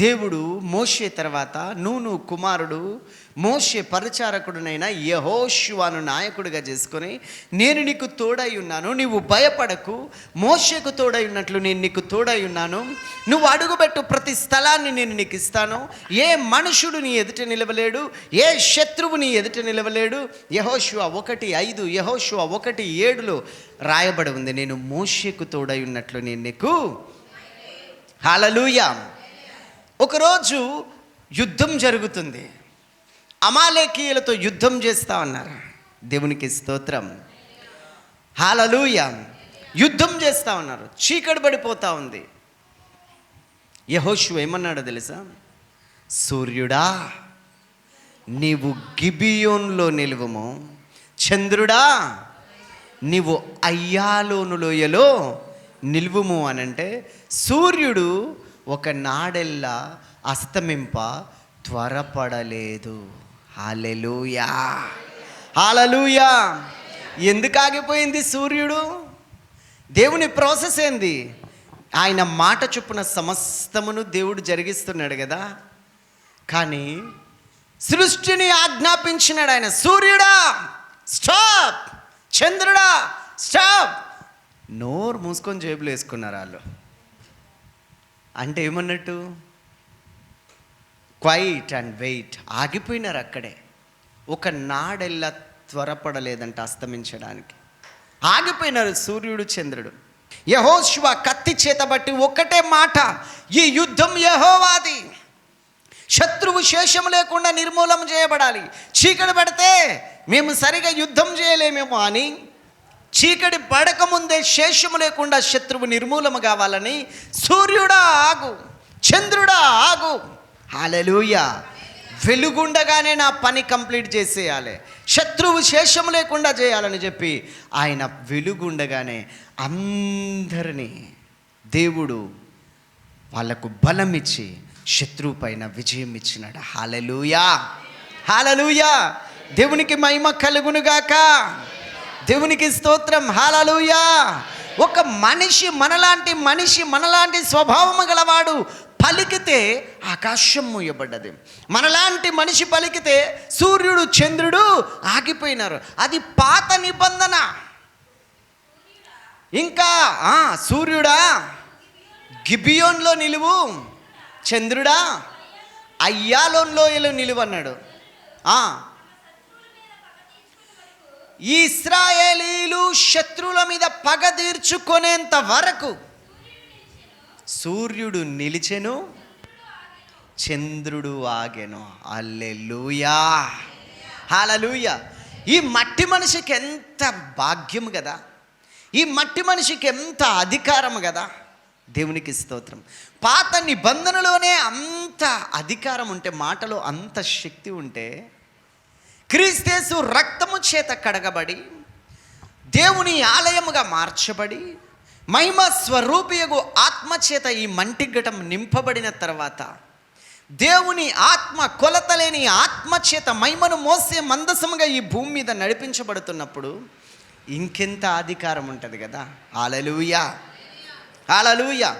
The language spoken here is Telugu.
దేవుడు మోషే తర్వాత నూను కుమారుడు మోషే పరిచారకుడునైన యహోషువాను నాయకుడిగా చేసుకొని నేను నీకు తోడై ఉన్నాను నీవు భయపడకు. మోషేకు తోడై ఉన్నట్లు నేను నీకు తోడై ఉన్నాను. నువ్వు అడుగుబెట్టు ప్రతి స్థలాన్ని నేను నీకు ఇస్తాను. ఏ మనుషుడు నీ ఎదుట నిలవలేడు ఏ శత్రువు నీ ఎదుట నిలవలేడు. యహోషువ ఒకటి ఐదు యహోషువ ఒకటి ఏడులో రాయబడి ఉంది. నేను మోషేకు తోడై ఉన్నట్లు నేను నీకు హాలలుయా. ఒకరోజు యుద్ధం జరుగుతుంది. అమాలేకీయులతో యుద్ధం చేస్తా ఉన్నారు. దేవునికి స్తోత్రం. హాలలూయ. యుద్ధం చేస్తా ఉన్నారు. చీకటి పడిపోతూ ఉంది. యహోషు ఏమన్నాడో తెలుసా? సూర్యుడా నీవు గిబియోన్లో నిలువము. చంద్రుడా నీవు అయ్యాలోను లోయలో నిలువుము అనంటే సూర్యుడు ఒక నాడెల్లా అస్తమింప త్వరపడలేదు. హాలెలుయా హాలలుయా ఎందుకు ఆగిపోయింది సూర్యుడు? దేవుని ప్రాసెస్ ఏంది? ఆయన మాట చొప్పున సమస్తమును దేవుడు జరిగిస్తున్నాడు కదా. కానీ సృష్టిని ఆజ్ఞాపించినాడు ఆయన. సూర్యుడా స్టాప్! చంద్రుడా స్టాప్! నోరు మూసుకొని జేబులు వేసుకున్నారు వాళ్ళు. అంటే ఏమన్నట్టు? క్వైట్ అండ్ వెయిట్ ఆగిపోయినారు అక్కడే. ఒక నాడెల్లా త్వరపడలేదంట అస్తమించడానికి. ఆగిపోయినారు సూర్యుడు చంద్రుడు. యహోశివ కత్తి చేత బట్టి ఒకటే మాట ఈ యుద్ధం యహోవాది. శత్రువు శేషం లేకుండా నిర్మూలం చేయబడాలి. చీకటి పడితే మేము సరిగా యుద్ధం చేయలేమేమో అని చీకటి పడకముందే శేషము లేకుండా శత్రువు నిర్మూలము కావాలని సూర్యుడా ఆగు చంద్రుడా ఆగు. హాలెలూయ వెలుగుండగానే నా పని కంప్లీట్ చేసేయాలి. శత్రువు శేషం లేకుండా చేయాలని చెప్పి ఆయన వెలుగుండగానే అందరినీ దేవుడు వాళ్ళకు బలం ఇచ్చి శత్రువు పైన విజయం ఇచ్చినాడు. హాలలుయా హాలలుయా దేవునికి మహిమ కలుగునుగాక. దేవునికి స్తోత్రం. హాలలుయా ఒక మనిషి మనలాంటి మనిషి మనలాంటి స్వభావము గలవాడు పలికితే ఆకాశం మూయబడ్డది. మనలాంటి మనిషి పలికితే సూర్యుడు చంద్రుడు ఆగిపోయినారు. అది పాత నిబంధన. ఇంకా ఆ, సూర్యుడా గిబియోన్లో నిలువు చంద్రుడా అయ్యాలోన్లో నిలువన్నాడు. ఇస్రాయేలీలు శత్రువుల మీద పగ తీర్చుకునేంత వరకు సూర్యుడు నిలిచెను చంద్రుడు ఆగెను. అల్లెలుయా హాలలుయ ఈ మట్టి మనిషికి ఎంత భాగ్యం కదా ఈ మట్టి మనిషికి ఎంత అధికారం కదా దేవునికి స్తోత్రం. పాత నిబంధనలోనే అంత అధికారం ఉంటే మాటలో అంత శక్తి ఉంటే క్రీస్తేసు రక్తము చేత కడగబడి దేవుని ఆలయముగా మార్చబడి మహిమ స్వరూపియగు ఆత్మ చేత ఈ మంటిఘటం నింపబడిన తర్వాత దేవుని ఆత్మ కొలతలేని ఆత్మ చేత మహిమను మోసే మందసముగా ఈ భూమి మీద నడిపించబడుతున్నప్పుడు ఇంకెంత అధికారం ఉంటుంది కదా? ఆలలుయా ఆలలుయా